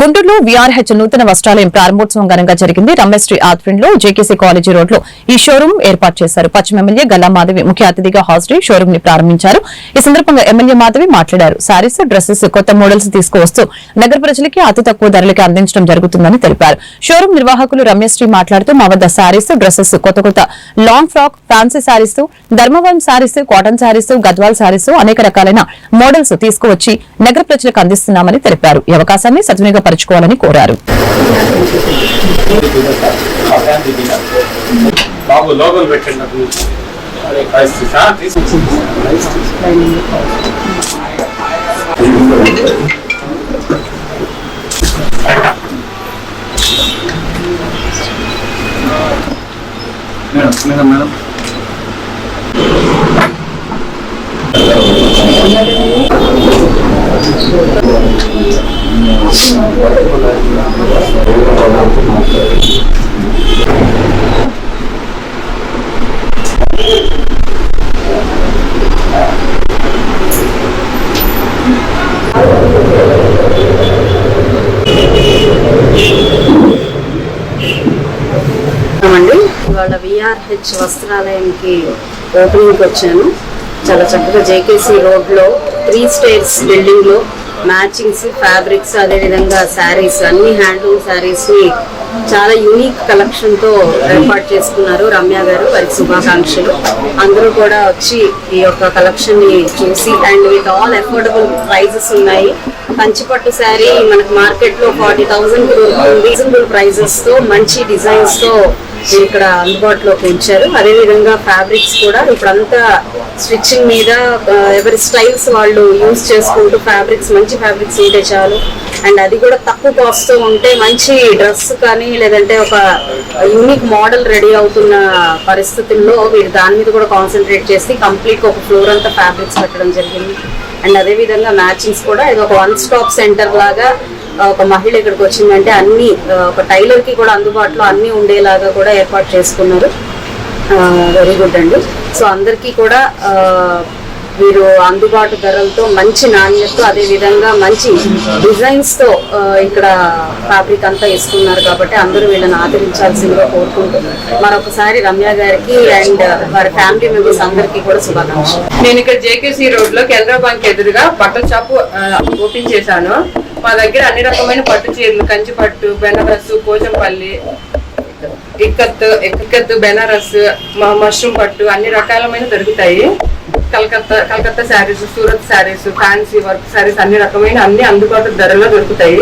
గుంటూరులో వీఆర్హెచ్ నూతన వస్త్రాలయం ప్రారంభోత్సవం ఘనంగా జరిగింది. రమ్యశ్రీ ఆధ్వర్యంలో జేకేసీ కాలేజీ రోడ్లో ఈ షోరూం ఏర్పాటు చేశారు. పశ్చిమ ఎమ్మెల్యే గల్లా మాధవి ముఖ్య అతిథిగా హాజరై షోరూం ని ప్రారంభించారు. ఈ సందర్భంగా ఎమ్మెల్యే మాధవి మాట్లాడారు. శారీస్ డ్రెస్సెస్ కొత్త మోడల్స్ తీసుకువస్తూ నగర ప్రజలకి అతి తక్కువ ధరలకి అందించడం జరుగుతుందని తెలిపారు. షోరూం నిర్వాహకులు రమ్యశ్రీ మాట్లాడుతూ మా వద్ద శారీస్ డ్రెస్సెస్ కొత్త కొత్త long frock fancy saris Dharmavaram saris cotton saris Gadwal saris అనేక రకాలైన మోడల్స్ తీసుకువచ్చి నగర ప్రజలకు అందిస్తున్నామని తెలిపారు. ఈ అవకాశాన్ని సద్వినియోగపరచుకోవాలని కోరారు. Madam madam madam. ఇవాళ విఆర్హెచ్ వస్త్రాలయంకి ఓపెనింగ్కి వచ్చాను. చాలా చక్కగా జేకేసీ రోడ్లో త్రీ స్టేర్స్ బిల్డింగ్లో మ్యాచింగ్స్ ఫ్యాబ్రిక్స్ అదేవిధంగా శారీస్ అన్ని హ్యాండ్లూమ్ శారీస్ని చాలా యూనిక్ కలెక్షన్తో ఏర్పాటు చేసుకున్నారు రమ్య గారు. వారికి శుభాకాంక్షలు. అందరూ కూడా వచ్చి ఈ యొక్క కలెక్షన్ని చూసి and with all affordable prices ఉన్నాయి. కంచిపట్టు శారీ మనకు మార్కెట్లో ఫార్టీ థౌసండ్ రీజనబుల్ ప్రైజెస్తో మంచి డిజైన్స్తో ఇక్కడ అందుబాటులోకి ఉంచారు. అదేవిధంగా ఫ్యాబ్రిక్స్ కూడా ఇప్పుడంతా స్టిచ్చింగ్ మీద ఎవరి స్టైల్స్ వాళ్ళు యూజ్ చేసుకుంటూ ఫ్యాబ్రిక్స్ మంచి ఫ్యాబ్రిక్స్ ఉంటే చాలు. అండ్ అది కూడా తక్కువ కాస్ట్ ఉంటే మంచి డ్రెస్ కానీ లేదంటే ఒక యూనిక్ మోడల్ రెడీ అవుతున్న పరిస్థితుల్లో వీరు దాని మీద కూడా కాన్సన్ట్రేట్ చేసి కంప్లీట్ ఒక ఫ్లోర్ అంతా ఫ్యాబ్రిక్స్ పెట్టడం జరిగింది. అండ్ అదే విధంగా మ్యాచింగ్స్ కూడా ఇది ఒక వన్ స్టాప్ సెంటర్ లాగా ఒక మహిళ ఇక్కడికి వచ్చిందంటే అన్ని ఒక టైలర్కి కూడా అందుబాటులో అన్ని ఉండేలాగా కూడా ఏర్పాటు చేసుకున్నారు. వెరీ గుడ్ అండి. సో అందరికీ కూడా వీరు అందుబాటు ధరలతో మంచి నాణ్యతతో అదే విధంగా మంచి డిజైన్స్తో ఇక్కడ ఫ్యాబ్రిక్ అంతా ఇస్తున్నారు కాబట్టి అందరూ వీళ్ళని ఆదరించాల్సిందిగా కోరుకుంటూ మరొకసారి రమ్య గారికి అండ్ వారి ఫ్యామిలీ మెంబర్స్ అందరికీ కూడా శుభాకాంక్షలు. నేను ఇక్కడ జేకేసీ రోడ్లో కెనరా బ్యాంక్ ఎదురుగా బట్టల షాప్ ఓపెన్ చేశాను. మా దగ్గర అన్ని రకమైన పట్టు చీరలు కంచి పట్టు బెనారస్ పోచంపల్లి ఇక్కత్ ఇక్కత్ బెనారస్ మష్రూమ్ పట్టు అన్ని రకాలమైన దొరుకుతాయి. కలకత్తా కలకత్తా శారీస్ సూరత్ శారీస్ ఫ్యాన్సీ వర్క్ శారీస్ అన్ని రకమైన అన్ని అందుబాటు ధరలో దొరుకుతాయి.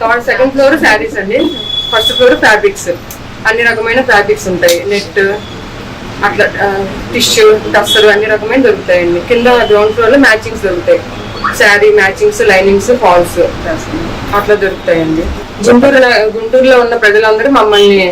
థర్డ్ సెకండ్ ఫ్లోర్ శారీస్ అండి. First floor fabrics. అన్ని రకమైన ఫ్యాబ్రిక్స్ ఉంటాయి. నెట్ అట్లా టిష్యూ టస్సర్ అన్ని రకమైన దొరుకుతాయండి. కింద గ్రౌండ్ ఫ్లోర్లో మ్యాచింగ్స్ దొరుకుతాయి. శారీ మ్యాచింగ్స్ లైనింగ్స్ ఫాల్స్ అట్లా దొరుకుతాయండి. గుంటూరులో గుంటూరులో ఉన్న ప్రజలందరూ మమ్మల్ని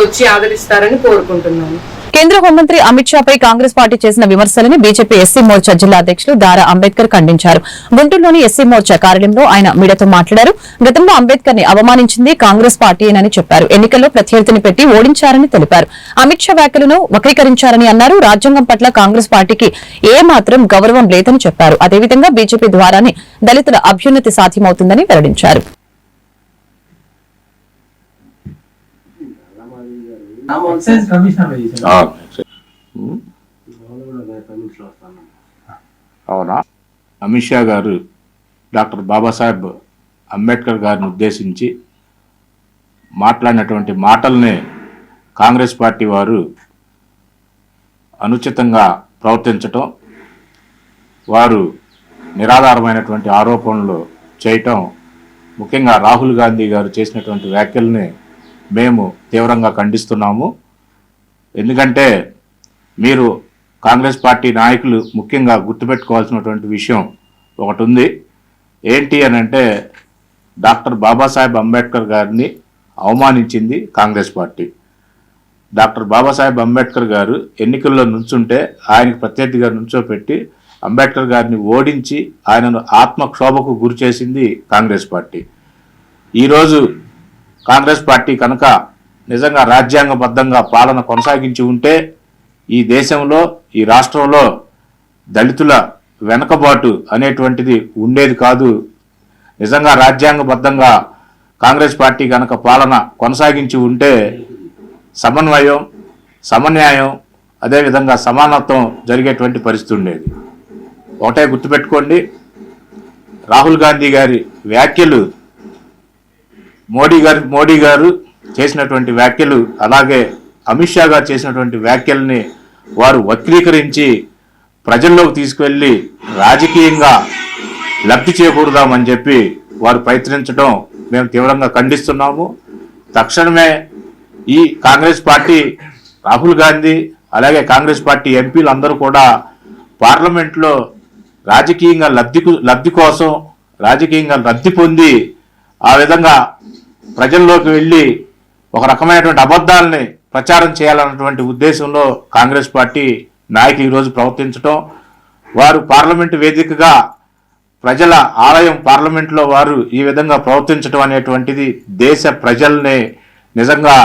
వచ్చి ఆదరిస్తారని కోరుకుంటున్నాను. కేంద్ర హోంమంత్రి అమిత్ షాపై కాంగ్రెస్ పార్టీ చేసిన విమర్శలను బీజేపీ ఎస్సీ మోర్చా జిల్లా అధ్యక్షులు దారా అంబేద్కర్ ఖండించారు. గుంటూరులోని ఎస్సీ మోర్చా కార్యాలయంలో ఆయన మీడియాతో మాట్లాడారు. గతంలో అంబేద్కర్ని అవమానించింది కాంగ్రెస్ పార్టీనని చెప్పారు. ఎన్నికల్లో ప్రత్యర్థిని పెట్టి ఓడించారని తెలిపారు. అమిత్ షా వ్యాఖ్యలను వక్రీకరించారని అన్నారు. రాజ్యాంగం పట్ల కాంగ్రెస్ పార్టీకి ఏ మాత్రం గౌరవం లేదని చెప్పారు. అదేవిధంగా బీజేపీ ద్వారానే దళితుల అభ్యున్నతి సాధ్యమవుతుందని వెల్లడించారు. అవునా? అమిత్ షా గారు డాక్టర్ బాబాసాహెబ్ అంబేద్కర్ గారిని ఉద్దేశించి మాట్లాడినటువంటి మాటల్ని కాంగ్రెస్ పార్టీ వారు అనుచితంగా ప్రవర్తించటం వారు నిరాధారమైనటువంటి ఆరోపణలు చేయటం ముఖ్యంగా రాహుల్ గాంధీ గారు చేసినటువంటి వ్యాఖ్యల్ని మేము తీవ్రంగా ఖండిస్తున్నాము. ఎందుకంటే మీరు కాంగ్రెస్ పార్టీ నాయకులు ముఖ్యంగా గుర్తుపెట్టుకోవాల్సినటువంటి విషయం ఒకటి ఉంది ఏంటి అని అంటే డాక్టర్ బాబాసాహెబ్ అంబేద్కర్ గారిని అవమానించింది Congress party. Doctor Babasaheb Ambedkar గారు ఎన్నికల్లో నుంచుంటే ఆయనకు ప్రత్యర్థిగా నుంచోపెట్టి అంబేద్కర్ గారిని ఓడించి ఆయనను ఆత్మక్షోభకు గురి చేసింది కాంగ్రెస్ పార్టీ. ఈరోజు కాంగ్రెస్ పార్టీ కనుక నిజంగా రాజ్యాంగబద్ధంగా పాలన కొనసాగించి ఉంటే ఈ దేశంలో ఈ రాష్ట్రంలో దళితుల వెనకబాటు అనేటువంటిది ఉండేది కాదు. నిజంగా రాజ్యాంగబద్ధంగా కాంగ్రెస్ పార్టీ కనుక పాలన కొనసాగించి ఉంటే సమన్వయం సమన్యాయం అదేవిధంగా సమానత్వం జరిగేటువంటి పరిస్థితి ఉండేది. ఒకటే గుర్తుపెట్టుకోండి రాహుల్ గాంధీ గారి వ్యాఖ్యలు మోడీ గారు మోడీ గారు చేసినటువంటి వ్యాఖ్యలు అలాగే అమిత్ షా గారు చేసినటువంటి వ్యాఖ్యల్ని వారు వక్రీకరించి ప్రజల్లోకి తీసుకువెళ్ళి రాజకీయంగా లబ్ధి చేకూరుదామని చెప్పి వారు ప్రయత్నించడం మేము తీవ్రంగా ఖండిస్తున్నాము. తక్షణమే ఈ కాంగ్రెస్ పార్టీ రాహుల్ గాంధీ అలాగే కాంగ్రెస్ పార్టీ ఎంపీలు అందరూ కూడా పార్లమెంట్లో రాజకీయంగా లబ్ధి లబ్ధి కోసం రాజకీయంగా లబ్ధి పొంది ఆ విధంగా ప్రజల్లోకి వెళ్ళి ఒక రకమైనటువంటి అబద్ధాలని ప్రచారం చేయాలన్నటువంటి ఉద్దేశంలో కాంగ్రెస్ పార్టీ నాయకులు ఈరోజు ప్రవర్తించడం వారు పార్లమెంటు వేదికగా ప్రజల ఆలయం పార్లమెంట్లో వారు ఈ విధంగా ప్రవర్తించడం అనేటువంటిది దేశ ప్రజల్ని నిజంగా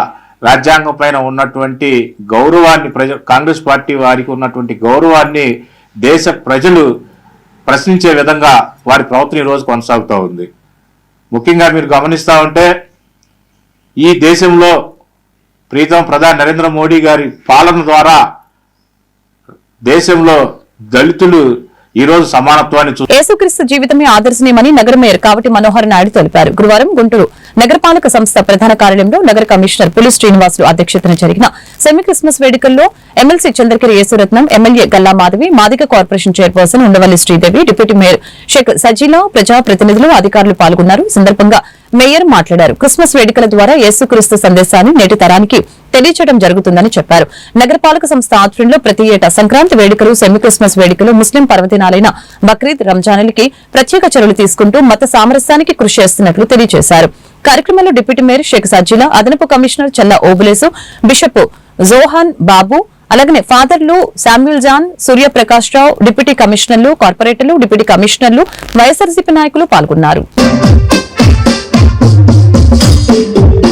రాజ్యాంగం పైన ఉన్నటువంటి గౌరవాన్ని ప్రజ కాంగ్రెస్ పార్టీ వారికి ఉన్నటువంటి గౌరవాన్ని దేశ ప్రజలు ప్రశ్నించే విధంగా వారి ప్రవర్తన ఈ రోజు కొనసాగుతూ ఉంది. ముఖ్యంగా మీరు గమనిస్తూ ఉంటే ఈ దేశంలో ప్రీతం ప్రధాని నరేంద్ర మోడీ గారి పాలన ద్వారా దేశంలో దళితులు ఈరోజు సమానత్వాన్ని యేసుక్రీస్తు జీవితమే ఆదర్శనీయమని నగర మేయర్ కావటి మనోహర్ నాయుడు తెలిపారు. గురువారం గుంటూరు నగరపాలక సంస్థ ప్రధాన కార్యాలయంలో నగర కమిషనర్ పులి శ్రీనివాసులు అధ్యక్షతన జరిగిన సెమీ క్రిస్మస్ వేడుకల్లో MLC Chandragiri Yesuratnam MLA Galla Madhavi Madiga corporation chairperson Undavalli Sridevi deputy mayor Shaik Sajila ప్రజా ప్రతినిధులు అధికారులు పాల్గొన్నారు. ఈ సందర్భంగా మేయర్ మాట్లాడారు. క్రిస్మస్ వేడుకల ద్వారా యేసుక్రీస్తు సందేశాన్ని నేటి తరానికి తెలియచేయడం జరుగుతుందని చెప్పారు. నగరపాలక సంస్థ ఆధ్వర్యంలో ప్రతి ఏటా సంక్రాంతి వేడుకలు సెమీ క్రిస్మస్ వేడుకలు ముస్లిం పర్వదినాలైన బక్రీద్ రంజానులకి ప్రత్యేక చర్యలు తీసుకుంటూ మత సామరస్యానికి కృషి చేస్తున్నట్లు తెలియజేశారు. కార్యక్రమంలో డిప్యూటీ మేయర్ షేక్ సజ్జిలా అదనపు commissioner Challa Obulesu bishop Johan Babu అలాగనే ఫాదర్లు Samuel John Suryaprakash Rao deputy కమిషనర్లు కార్పొరేటర్లు డిప్యూటీ కమిషనర్లు వైఎస్ఆర్సీపీ నాయకులు పాల్గొన్నారు. ఇదిలో కళ్యాణం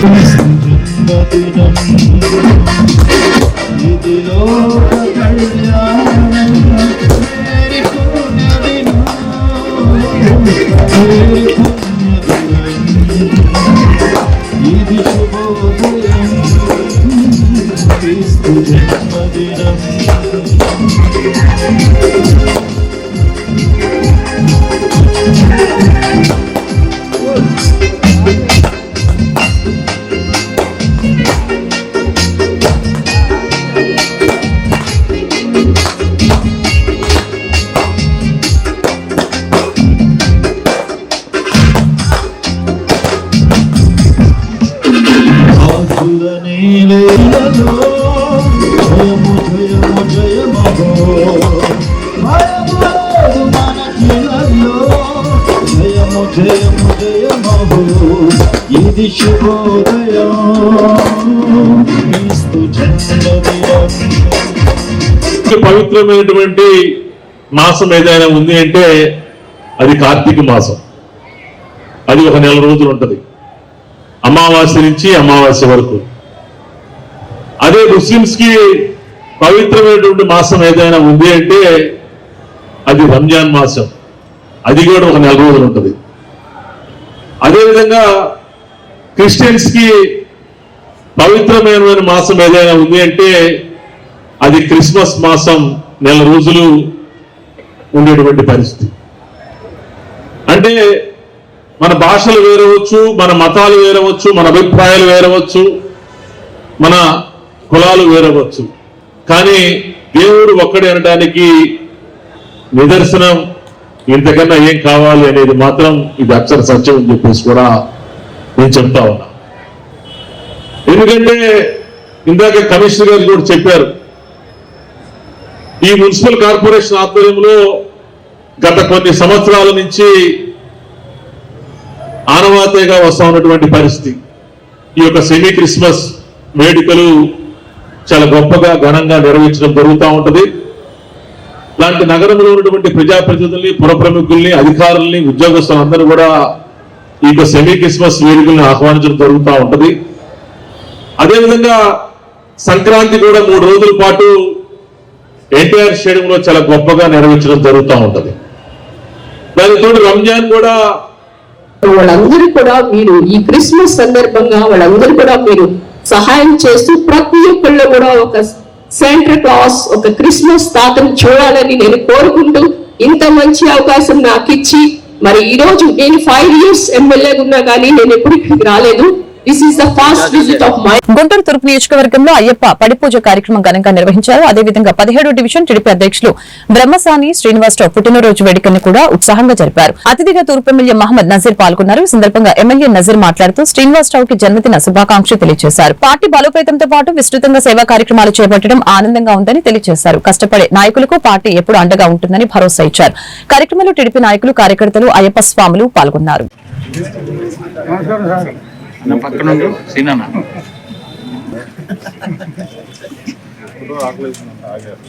మేరీ పుణ్యదినం మేరీ పుణ్యదినం ఇది ఇది శుభోదయం పవిత్రమైనటువంటి మాసం ఏదైనా ఉంది అంటే అది కార్తీక మాసం. అది ఒక నెల రోజులు ఉంటుంది. అమావాస్య నుంచి అమావాస్య వరకు. అదే ముస్లిమ్స్కి పవిత్రమైనటువంటి మాసం ఏదైనా ఉంది అంటే అది రంజాన్ మాసం. అది కూడా ఒక నెల రోజులు ఉంటుంది. అదేవిధంగా క్రిస్టియన్స్కి పవిత్రమైన మాసం ఏదైనా ఉంది అంటే అది క్రిస్మస్ మాసం నెల రోజులు ఉండేటువంటి పరిస్థితి. అంటే మన భాషలు వేరవచ్చు మన మతాలు వేరవచ్చు మన అభిప్రాయాలు వేరవచ్చు మన కులాలు వేరవచ్చు. కానీ దేవుడు ఒక్కడే అనడానికి నిదర్శనం ఇంతకన్నా ఏం కావాలి అనేది మాత్రం ఇది అక్షర సత్యం అని చెప్పేసి కూడా నేను చెప్తా ఉన్నా. ఎందుకంటే ఇందాక కమిషనర్ గారు కూడా చెప్పారు ఈ మున్సిపల్ కార్పొరేషన్ ఆధ్వర్యంలో గత కొన్ని సంవత్సరాల నుంచి ఆనవాతేగా వస్తా ఉన్నటువంటి పరిస్థితి. ఈ యొక్క సెమీ క్రిస్మస్ వేడుకలు చాలా గొప్పగా ఘనంగా నిర్వహించడం జరుగుతూ ఉంటుంది. లాంటి నగరంలో ఉన్నటువంటి ప్రజాప్రతినిధుల్ని పురప్రముఖుల్ని అధికారుల్ని ఉద్యోగస్తులందరూ కూడా ఈ యొక్క సెమీ క్రిస్మస్ వేడుకల్ని ఆహ్వానించడం జరుగుతూ ఉంటుంది. అదేవిధంగా సంక్రాంతి కూడా మూడు రోజుల పాటు ఎన్టీఆర్ స్టేడియంలో చాలా గొప్పగా నిర్వహించడం జరుగుతూ ఉంటుంది. దానితో రంజాన్ కూడా వాళ్ళందరూ కూడా మీరు ఈ క్రిస్మస్ సందర్భంగా వాళ్ళందరూ కూడా మీరు సహాయం చేస్తూ ప్రతి ఒక్కళ్ళు కూడా ఒక శాంటా క్లాస్ ఒక క్రిస్మస్ తాతను చూడాలని నేను కోరుకుంటూ ఇంత మంచి అవకాశం నాకు ఇచ్చి మరి ఈ రోజు నేను ఫైవ్ ఇయర్స్ ఎమ్మెల్యేగా ఉన్నా కానీ నేను ఎప్పుడు ఇక్కడికి రాలేదు. This is the first visit of my Guntur తూర్పు నియోజకవర్గంలో అయ్యప్ప పడిపూజ కార్యక్రమం ఘనంగా నిర్వహించారు. అదేవిధంగా పదిహేడో డివిజన్ టీడీపీ అధ్యక్షులు బ్రహ్మసాని శ్రీనివాసరావు పుట్టినరోజు వేడుకను కూడా ఉత్సాహంగా జరిపారు. అతిథిగా తూర్పు ఎమ్మెల్యే మహమ్మద్ నజీర్ పాల్గొన్నారు. ఈ సందర్భంగా ఎమ్మెల్యే నజీర్ మాట్లాడుతూ శ్రీనివాసరావుకి జన్మదిన శుభాకాంక్షలు తెలియజేశారు. పార్టీ బలోపేతంతో పాటు విస్తృతంగా సేవా కార్యక్రమాలు చేపట్టడం ఆనందంగా ఉందని తెలియజేశారు. కష్టపడే నాయకులకు పార్టీ ఎప్పుడు అండగా ఉంటుందని భరోసా ఇచ్చారు. కార్యక్రమంలో టీడీపీ నాయకులు కార్యకర్తలు అయ్యప్ప స్వాములు పాల్గొన్నారు. అన్న పక్కన ఉండు సీనన్న ఆగలేదు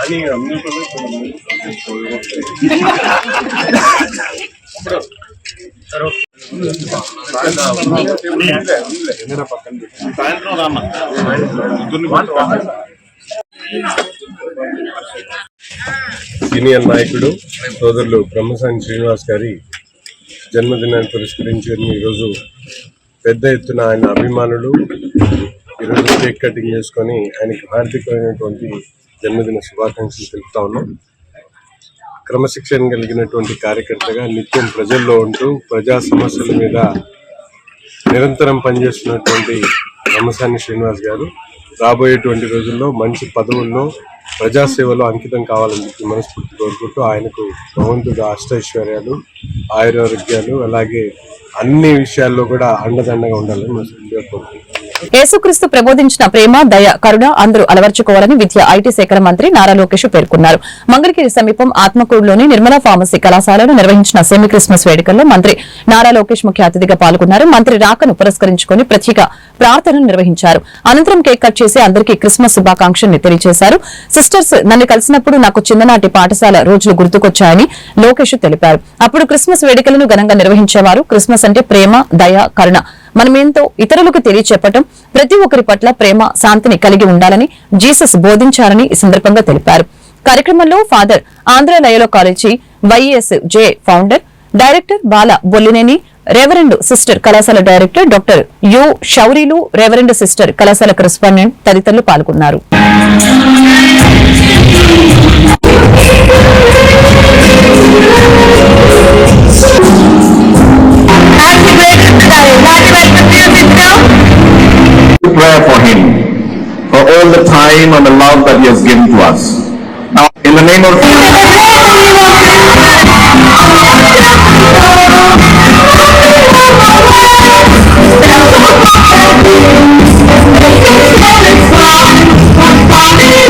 అని సాయంత్రం రామ్మా సీనియర్ నాయకుడు సోదరులు బ్రహ్మసాని శ్రీనివాస్ గారి జన్మదినాన్ని పురస్కరించుకొని ఈరోజు పెద్ద ఎత్తున ఆయన అభిమానులు ఈరోజు కేక్ కటింగ్ చేసుకొని ఆయనకి హార్దికమైనటువంటి జన్మదిన శుభాకాంక్షలు తెలుపుతా ఉన్నాం. క్రమశిక్షణ కలిగినటువంటి కార్యకర్తగా నిత్యం ప్రజల్లో ఉంటూ ప్రజా సమస్యల మీద నిరంతరం పనిచేస్తున్నటువంటి రమసాని శ్రీనివాస్ గారు. రాబోయేటువంటి రోజుల్లో మంచి పదవుల్లో ప్రజాసేవలో అంకితం కావాలని చెప్పి మనస్ఫూర్తి కోరుకుంటూ ఆయనకు భగవంతుడు అష్టైశ్వర్యాలు ఆయురారోగ్యాలు అలాగే అన్ని విషయాల్లో కూడా అండదండగా ఉండాలని మనస్ఫూర్తిగా కోరుకుంటున్నాను. యేసుక్రీస్తు ప్రబోధించిన ప్రేమ దయ కరుణ అందరూ అలవర్చుకోవాలని విద్యా ఐటీ శాఖ మంత్రి నారా లోకేష్ పేర్కొన్నారు. మంగళగిరి సమీపం ఆత్మకూరులోని నిర్మలా ఫార్మసీ కళాశాలలో నిర్వహించిన సెమీ క్రిస్మస్ వేడుకల్లో మంత్రి నారా లోకేష్ ముఖ్య అతిథిగా పాల్గొన్నారు. మంత్రి రాకను పురస్కరించుకుని ప్రత్యేక ప్రార్థనలు నిర్వహించారు. అనంతరం కేక్ కట్ చేసి అందరికీ క్రిస్మస్ శుభాకాంక్షల్ని తెలియజేశారు. సిస్టర్స్ నన్ను కలిసినప్పుడు నాకు చిన్ననాటి పాఠశాల రోజులు గుర్తుకొచ్చాయని లోకేష్ తెలిపారు. అప్పుడు క్రిస్మస్ వేడుకలను ఘనంగా నిర్వహించేవారు. క్రిస్మస్ అంటే ప్రేమ దయ కరుణ. మనమేంతో ఇతరులకు తెలియచెప్పటం ప్రతి ఒక్కరి పట్ల ప్రేమ శాంతిని కలిగి ఉండాలని జీసస్ బోధించారని ఈ సందర్భంగా తెలిపారు. కార్యక్రమంలో father Andhra లయలో college YS J founder director Bala Bollineni reverend sister కళాశాల డైరెక్టర్ డాక్టర్ యు షౌరీలు రెవరెండ్ సిస్టర్ కళాశాల కరెస్పాండెంట్ తదితరులు పాల్గొన్నారు. Prayer for him for all the time and the love that he has given to us. Now, in the name of Thank you.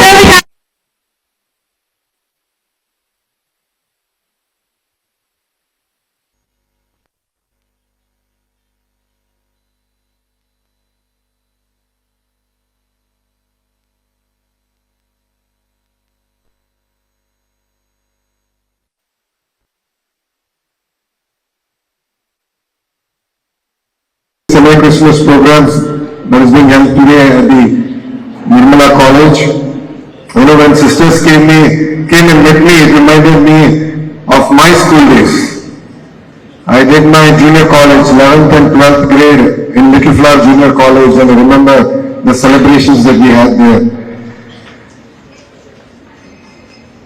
Christmas programs that is being held today at the Nirmala College. You know, when sisters came me, came and met me, it reminded me of my school days. I did my junior college, 11th and 12th grade in Little Flower Junior College and I remember the celebrations that we had there.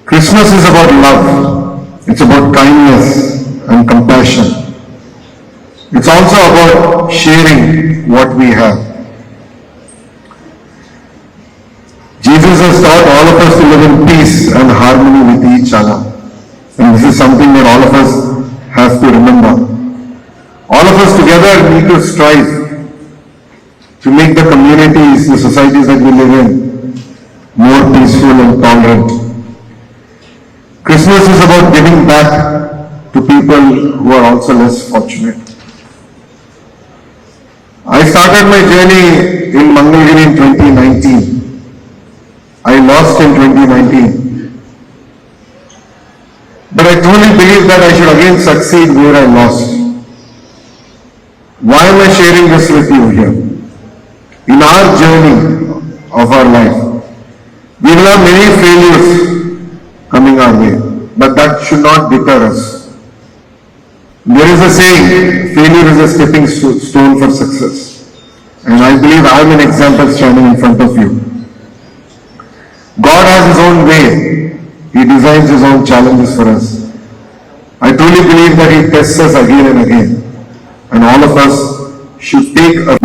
Christmas is about love. It's about kindness and compassion. It's also about sharing what we have. Jesus has taught all of us to live in peace and harmony with each other. And this is something that all of us have to remember. All of us together need to strive to make the communities, the societies that we live in, more peaceful and tolerant. Christmas is about giving back to people who are also less fortunate. I started my journey in Mangalgiri in 2019. I lost in 2019. But I truly believe that I should again succeed where I lost. Why am I sharing this with you here? In our journey of our life, we will have many failures coming our way, but that should not deter us. There is a saying, failure is a stepping stone for success. And I believe I am an example standing in front of you. God has His own way. He designs His own challenges for us. I truly believe that He tests us again and again. And all of us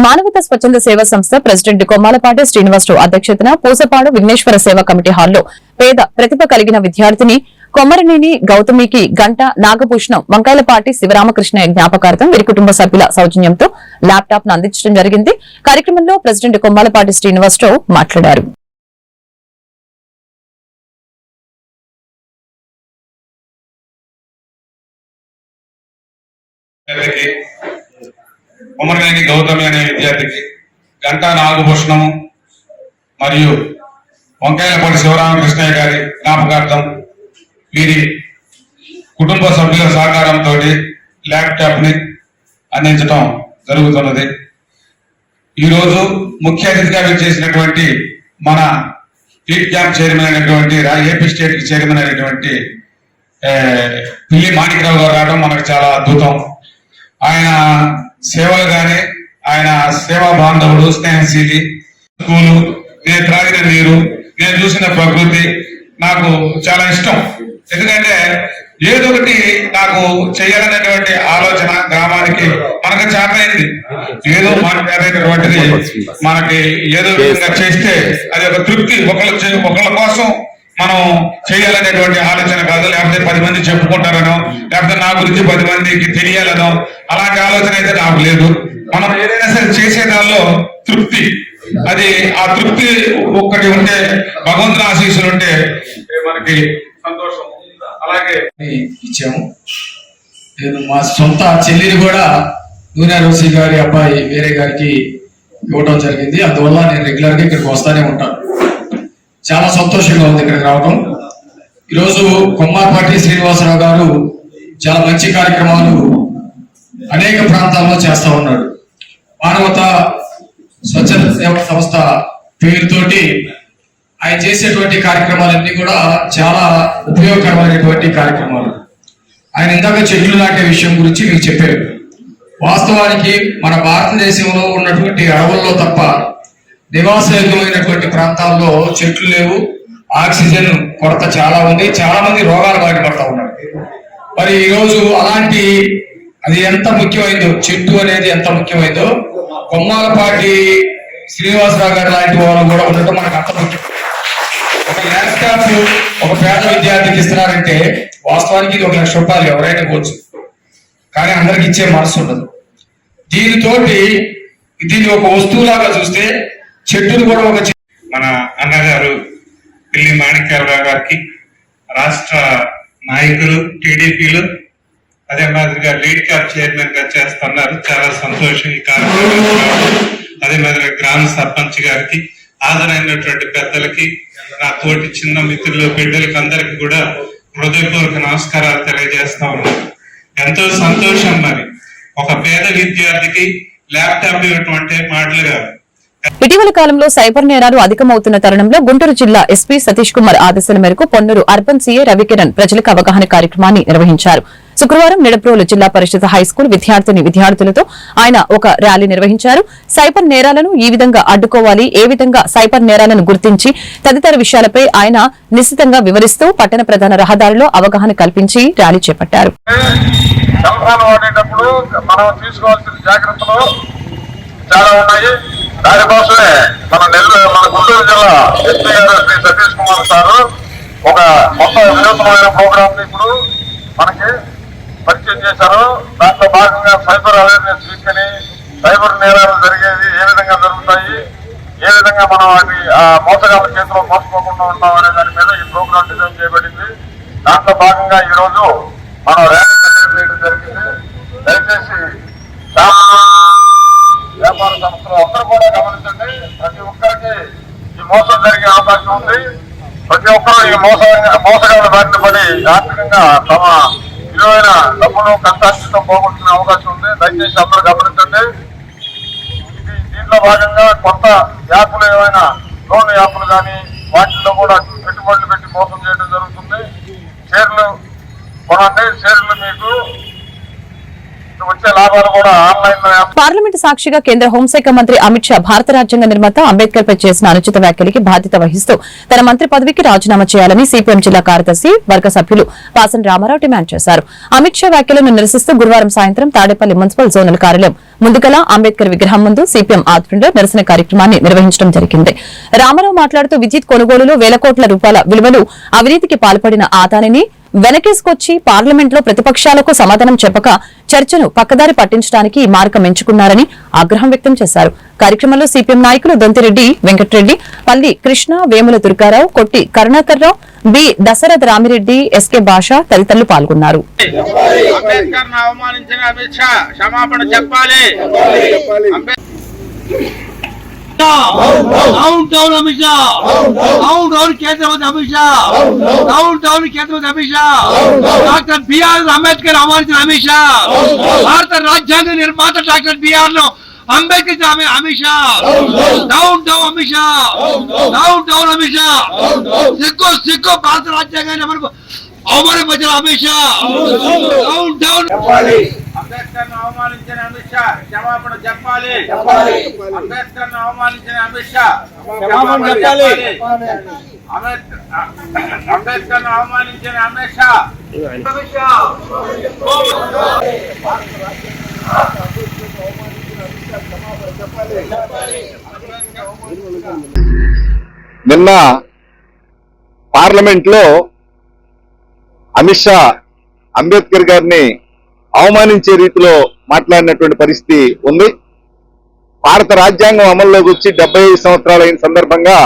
మానవత స్వచ్ఛంద సేవా సంస్థ president Kommalapati Srinivasarao అధ్యక్షతన పూసపాడు విఘ్నేశ్వర సేవా committee హాల్లో పేద ప్రతిభ కలిగిన విద్యార్థిని కొమరనేని గౌతమికి గంట నాగభూషణం వంకాయలపాటి శివరామకృష్ణ జ్ఞాపకార్థం వీరి కుటుంబ సభ్యుల సౌజన్యంతో ల్యాప్టాప్ను అందించడం జరిగింది. కార్యక్రమంలో ప్రెసిడెంట్ కొమ్మాలపాటి శ్రీనివాసరావు మాట్లాడారు. విద్యార్థికి ఉమ్మరనేని గౌతమి అనే విద్యార్థికి గంటా నాగభూషణము మరియు వంకాయలపాటి శివరామకృష్ణయ్య గారి జ్ఞాపకార్థం వీరి కుటుంబ సభ్యుల సహకారంతో ల్యాప్టాప్ని అందించటం అందించడం జరుగుతున్నది. ఈరోజు ముఖ్య అతిథిగా చేసినటువంటి మన టీట్ క్యాంప్ చైర్మన్ అయినటువంటి ఏపీ స్టేట్ చైర్మన్ అయినటువంటి పిల్లి మాణిక్రావు గారు రావడం మనకు చాలా అద్భుతం. ఆయన సేవలు కానీ ఆయన సేవా బాంధవుడు స్నేహశీలి స్కూలు నేను త్రాగిన నీరు నేను చూసిన ప్రకృతి నాకు చాలా ఇష్టం. ఎందుకంటే ఏదో ఒకటి నాకు చేయాలనేటువంటి ఆలోచన గ్రామానికి మనకు చేతైంది ఏదో మనకు చేతైనటువంటిది మనకి ఏదో విధంగా చేస్తే అది ఒక తృప్తి ఒకళ్ళ చే- ఒకళ్ళ కోసం మనం చేయాలనేటువంటి ఆలోచన కాదు. లేకపోతే పది మంది చెప్పుకుంటారనో లేకపోతే నా గురించి పది మందికి తెలియాలనో అలాంటి ఆలోచన అయితే నాకు లేదు. మనం ఏదైనా సరే చేసే దానిలో తృప్తి. అది ఆ తృప్తి ఒక్కటి ఉంటే భగవంతుని ఆశీస్సులు ఉంటే మనకి సంతోషం అలాగే ఇచ్చాము. నేను మా సొంత చెల్లిని కూడా నూనె రోసి గారి అబ్బాయి వేరే గారికి ఇవ్వడం జరిగింది. అందువల్ల నేను రెగ్యులర్గా ఇక్కడికి వస్తానే ఉంటాను. చాలా సంతోషంగా ఉంది ఇక్కడికి రావడం ఈరోజు కొమ్మాపాటి శ్రీనివాసరావు గారు చాలా మంచి కార్యక్రమాలు అనేక ప్రాంతాల్లో చేస్తా ఉన్నాడు. మానవత స్వచ్ఛ సేవ సంస్థ పేరుతోటి ఆయన చేసేటువంటి కార్యక్రమాలన్నీ కూడా చాలా ఉపయోగకరమైనటువంటి కార్యక్రమాలు. ఆయన ఇందాక చెట్లు నాటే విషయం గురించి మీకు చెప్పారు. వాస్తవానికి మన భారతదేశంలో ఉన్నటువంటి అడవుల్లో తప్ప నివాసయోగ్యమైనటువంటి ప్రాంతాల్లో చెట్లు లేవు ఆక్సిజన్ కొరత చాలా ఉంది చాలా మంది రోగాలు బాధపడతా ఉన్నారు. మరి ఈరోజు అలాంటి అది ఎంత ముఖ్యమైందో చెట్టు అనేది ఎంత ముఖ్యమైందో కొమ్మాలపాటి శ్రీనివాసరావు గారు లాంటి వాళ్ళు కూడా ఉండటం మనకు అంత ముఖ్యం. ఒక ల్యాప్టాప్ ఒక పేద విద్యార్థికి ఇస్తున్నారంటే వాస్తవానికి ఇది ఒక లక్ష రూపాయలు ఎవరైనా కోవచ్చు కానీ అందరికి ఇచ్చే మనసు ఉండదు. దీనితోటి దీన్ని ఒక వస్తువులాగా చూస్తే చెట్టును కూడా ఒక మన అన్నగారు పిల్లి మాణిక్యాలరావు గారికి రాష్ట్ర నాయకులు టీడీపీలు అదే మాదిరిగా లీడ్ క్యాప్ చైర్మన్గా చేస్తున్నారు. చాలా సంతోషం కార్యక్రమం. అదే మాదిరిగా గ్రామ సర్పంచ్ గారికి హాజరైనటువంటి పెద్దలకి నా తోటి చిన్న మిత్రులు బిడ్డలకి అందరికి కూడా హృదయపూర్వక నమస్కారాలు తెలియజేస్తా ఉన్నాను. ఎంతో సంతోషం మరి. ఒక పేద విద్యార్థికి ల్యాప్టాప్ ఇవ్వటం అంటే మాటలు కాదు. ఇటీవల కాలంలో సైబర్ నేరాలు అధికమవుతున్న తరుణంలో గుంటూరు జిల్లా ఎస్పీ సతీష్ కుమార్ ఆదేశాల మేరకు పొన్నూరు అర్బన్ సీఏ రవికిరణ్ ప్రజలకు అవగాహన కార్యక్రమాన్ని నిర్వహించారు. శుక్రవారం నిడప్రోలు జిల్లా పరిషత్ హైస్కూల్ విద్యార్థిని విద్యార్థులతో ఆయన ఒక ర్యాలీ నిర్వహించారు. సైబర్ నేరాలను ఈ విధంగా అడ్డుకోవాలి ఏ విధంగా సైబర్ నేరాలను గుర్తించి తదితర విషయాలపై ఆయన నిశ్చితంగా వివరిస్తూ పట్టణ ప్రధాన రహదారిలో అవగాహన కల్పించి ర్యాలీ చేపట్టారు. మనం తీసుకోవాల్సిన జాగ్రత్తలు చాలా ఉన్నాయి. దానికోసమే మన నెల్లూరు మన గుంటూరు జిల్లా ఎస్పీ గారు శ్రీ సతీష్ కుమార్ సారు ఒక కొత్త వినూత్నమైన ప్రోగ్రామ్ ఇప్పుడు మనకి పరిచయం చేశారు. దాంట్లో భాగంగా సైబర్ అవేర్నెస్ వీక్ అని సైబర్ నేరాలు జరిగేది ఏ విధంగా జరుగుతాయి ఏ విధంగా మనం వాటి ఆ మోసగాళ్ళ చేతిలో మోసపోకుండా ఉన్నాం అనే దాని మీద ఈ ప్రోగ్రామ్ డిజైన్ చేయబడింది. దాంట్లో భాగంగా ఈ రోజు మనం ర్యాలీ కండక్ట్ చేయడం జరిగింది దయచేసి చాలా వ్యాపార సంస్థలు అందరూ కూడా గమనించండి ప్రతి ఒక్కరికి ఈ మోసం జరిగే అవకాశం ఉంది. ప్రతి ఒక్కరూ ఈ మోస మోసగాళ్ళ బారిన పడి ఆర్థికంగా తమ విలువైన డబ్బును కష్టార్జితం పోగొట్టుకునే అవకాశం ఉంది. దయచేసి అందరూ గమనించండి. ఇది దీంట్లో భాగంగా కొత్త యాప్లు ఏమైనా లోన్ యాప్లు కానీ వాటిల్లో కూడా పెట్టుబడులు పెట్టి మోసం చేయడం జరుగుతుంది. షేర్లు కొనండి. షేర్లు మీకు వచ్చే లాభాలు కూడా ఆన్లైన్ పార్లమెంట్ సాక్షిగా కేంద్ర హోంశాఖ మంత్రి అమిత్ షా భారత రాజ్యాంగ నిర్మాత అంబేద్కర్ పై చేసిన అనుచిత వ్యాఖ్యలకి బాధ్యత వహిస్తూ తన మంత్రి పదవికి రాజీనామా చేయాలని సిపిఎం జిల్లా కార్యదర్శి వర్గ సభ్యులు పాసన్ రామారావు డిమాండ్ చేశారు. అమిత్ షా వ్యాఖ్యలను నిరసిస్తూ గురువారం సాయంత్రం తాడేపల్లి మున్సిపల్ జోనల్ కార్యాలయం ముందుగల అంబేద్కర్ విగ్రహం ముందు సిపిఎం ఆధ్వర్యంలో నిరసన కార్యక్రమాన్ని నిర్వహించడం జరిగింది. రామారావు మాట్లాడుతూ విద్యుత్ కొనుగోలులో వేల కోట్ల రూపాయల విలువలు అవినీతికి పాల్పడిన ఆదానిని వెనకేసుకొచ్చి పార్లమెంట్లో ప్రతిపక్షాలకు సమాధానం చెప్పక చర్చను పక్కదారి పట్టించడానికి ఈ మార్గం ఎంచుకున్నారని ఆగ్రహం వ్యక్తం చేశారు. కార్యక్రమంలో సిపిఎం నాయకులు దొంతిరెడ్డి వెంకటరెడ్డి పల్లి కృష్ణ వేముల దుర్గారావు కొట్టి కరుణాకర్రావు బి దశరథ రామిరెడ్డి ఎస్కే భాష తదితరులు పాల్గొన్నారు. అంబేద్కర్ అవమానించిన అమిత్ షా క్షమాపణ చెప్పాలి. Down down Amit Shah down down కేంద్ర మంత్రి అమిత్ షా డౌన్ టౌన్ కేంద్ర మంత్రి అమిత్ షా డాక్టర్ బిఆర్ అంబేద్కర్ అవమానించిన అమిత్ షా భారత రాజ్యాంగ నిర్మాత డాక్టర్ బిఆర్ను Ambedkar అమి- Amit Shah down down Amit Shah down down Amit Shah Sikh సిక్కు భారత రాజ్యాంగాన్ని మనకు అవమానపరిచిన అమిత్ షా డౌన్ టౌన్ అంబేద్కర్ అవమానించిన అమిత్ షా క్షమాపణ చెప్పాలి. అంబేద్కర్ అవమానించిన అమిత్ షా క్షమాపణ చెప్పాలి. అంబేద్కర్ అవమానించిన అమిత్ షా అమిత్ షా. నిన్న పార్లమెంట్లో అమిత్ షా అంబేద్కర్ గారిని అవమానించే రీతిలో మాట్లాడినటువంటి పరిస్థితి ఉంది. భారత రాజ్యాంగం అమల్లోకి వచ్చి డెబ్బై ఐదు సంవత్సరాలు అయిన సందర్భంగా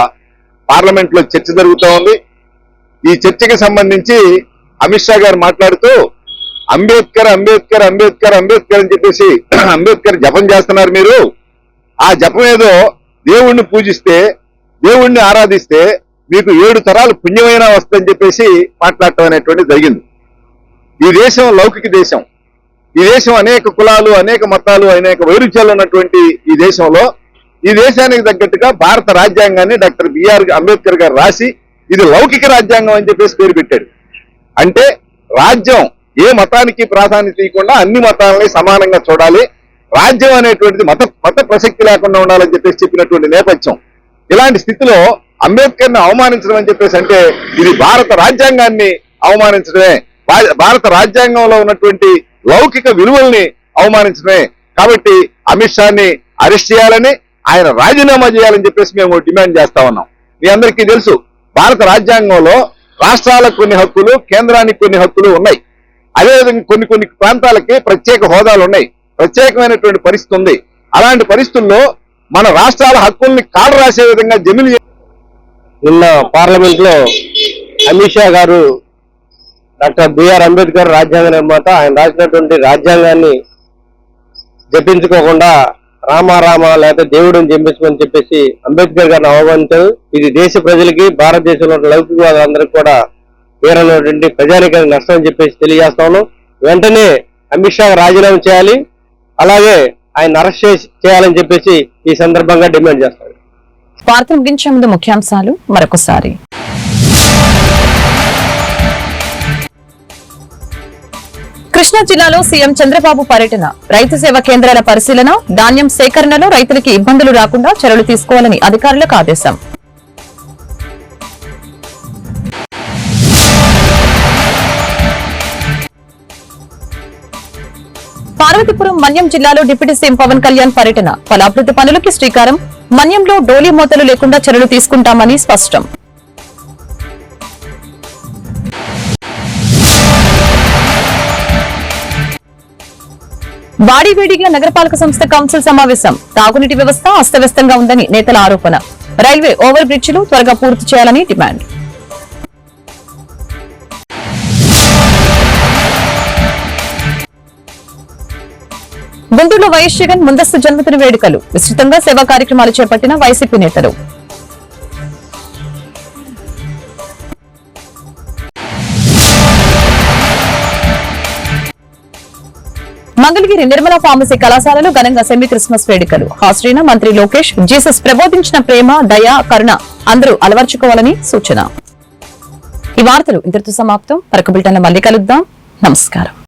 పార్లమెంట్లో చర్చ జరుగుతూ ఉంది. ఈ చర్చకి సంబంధించి అమిత్ షా గారు మాట్లాడుతూ అంబేద్కర్ అంబేద్కర్ అంబేద్కర్ అంబేద్కర్ అని చెప్పేసి అంబేద్కర్ జపం చేస్తున్నారు మీరు. ఆ జపం ఏదో దేవుణ్ణి పూజిస్తే దేవుణ్ణి ఆరాధిస్తే మీకు ఏడు తరాలు పుణ్యమైనా వస్తుందని చెప్పేసి మాట్లాడటం అనేటువంటి జరిగింది. ఈ దేశం లౌకిక దేశం. ఈ దేశం అనేక కులాలు అనేక మతాలు అనేక వైరుధ్యాలు ఉన్నటువంటి ఈ దేశంలో ఈ దేశానికి తగ్గట్టుగా భారత రాజ్యాంగాన్ని డాక్టర్ బిఆర్ అంబేద్కర్ గారు రాసి ఇది లౌకిక రాజ్యాంగం అని చెప్పేసి పేరు పెట్టాడు. అంటే రాజ్యం ఏ మతానికి ప్రాధాన్యత ఇవ్వకుండా అన్ని మతాలని సమానంగా చూడాలి. రాజ్యం అనేటువంటిది మత మత ప్రసక్తి లేకుండా ఉండాలని చెప్పేసి చెప్పినటువంటి నేపథ్యం. ఇలాంటి స్థితిలో అంబేద్కర్ని అవమానించడం అని చెప్పేసి అంటే ఇది భారత రాజ్యాంగాన్ని అవమానించడమే. భారత రాజ్యాంగంలో ఉన్నటువంటి లౌకిక విలువల్ని అవమానించడమే. కాబట్టి అమిత్ షాని అరెస్ట్ చేయాలని ఆయన రాజీనామా చేయాలని చెప్పేసి మేము డిమాండ్ చేస్తా ఉన్నాం. మీ అందరికీ తెలుసు భారత రాజ్యాంగంలో రాష్ట్రాలకు కొన్ని హక్కులు కేంద్రానికి కొన్ని హక్కులు ఉన్నాయి. అదేవిధంగా కొన్ని కొన్ని ప్రాంతాలకి ప్రత్యేక హోదాలు ఉన్నాయి. ప్రత్యేకమైనటువంటి పరిస్థితి ఉంది. అలాంటి పరిస్థితుల్లో మన రాష్ట్రాల హక్కుల్ని కాడు రాసే విధంగా జమిలి నిన్న పార్లమెంట్లో అమిత్ షా గారు డాక్టర్ బిఆర్ అంబేద్కర్ రాజ్యాంగ నిర్మాత. ఆయన రాసినటువంటి రాజ్యాంగాన్ని జపించుకోకుండా రామారామ లేకపోతే దేవుడిని జపించమని చెప్పేసి అంబేద్కర్ గారిని అవమానించారు ఇది దేశ ప్రజలకి భారతదేశంలో లౌకికవాదులందరికీ కూడా తీరనటువంటి ప్రజానికానికి నష్టం అని చెప్పేసి తెలియజేస్తాను వెంటనే అమిత్ షా రాజీనామా చేయాలి. అలాగే ఆయన అరెస్ట్ చేయాలని చెప్పేసి ఈ సందర్భంగా డిమాండ్ చేస్తాడు. వార్త ముగించే ముందు ముఖ్యాంశాలు మరొకసారి. కృష్ణా జిల్లాలో సీఎం చంద్రబాబు పర్యటన. రైతు సేవ కేంద్రాల పరిశీలన ధాన్యం సేకరణలో రైతులకి ఇబ్బందులు రాకుండా చర్యలు తీసుకోవాలని అధికారులకు ఆదేశం. పార్వతీపురం మన్యం జిల్లాలో డిప్యూటీ సీఎం పవన్ కళ్యాణ్ పర్యటన. పలు అభివృద్ధి పనులకి శ్రీకారం. మన్యంలో డోలీ మూతలు లేకుండా చర్యలు తీసుకుంటామని స్పష్టం. వాడివేడిగా నగరపాలక సంస్థ కౌన్సిల్ సమావేశం. తాగునీటి వ్యవస్థ అస్తవ్యస్తంగా ఉందని నేతల ఆరోపణ. రైల్వే ఓవర్ బ్రిడ్జిలు త్వరగా పూర్తి చేయాలని డిమాండ్. గుంటూరులో వైఎస్ జగన్ ముందస్తు జన్మదిన వేడుకలు. విస్తృతంగా సేవా కార్యక్రమాలు చేపట్టిన వైసీపీ నేతలు. నిర్మల ఫార్మసీ కళాశాలలో ఘనంగా సెమీ క్రిస్మస్ వేడుకలు. హాస్టైన మంత్రి లోకేష్ జీసస్ ప్రబోధించిన ప్రేమ దయ కరుణ అందరూ అలవర్చుకోవాలని సూచన. ఈ వార్తలు ఇంతటితో సమాప్తం. మరొక బిల్టన్ మళ్ళీ కలుద్దాం. నమస్కారం.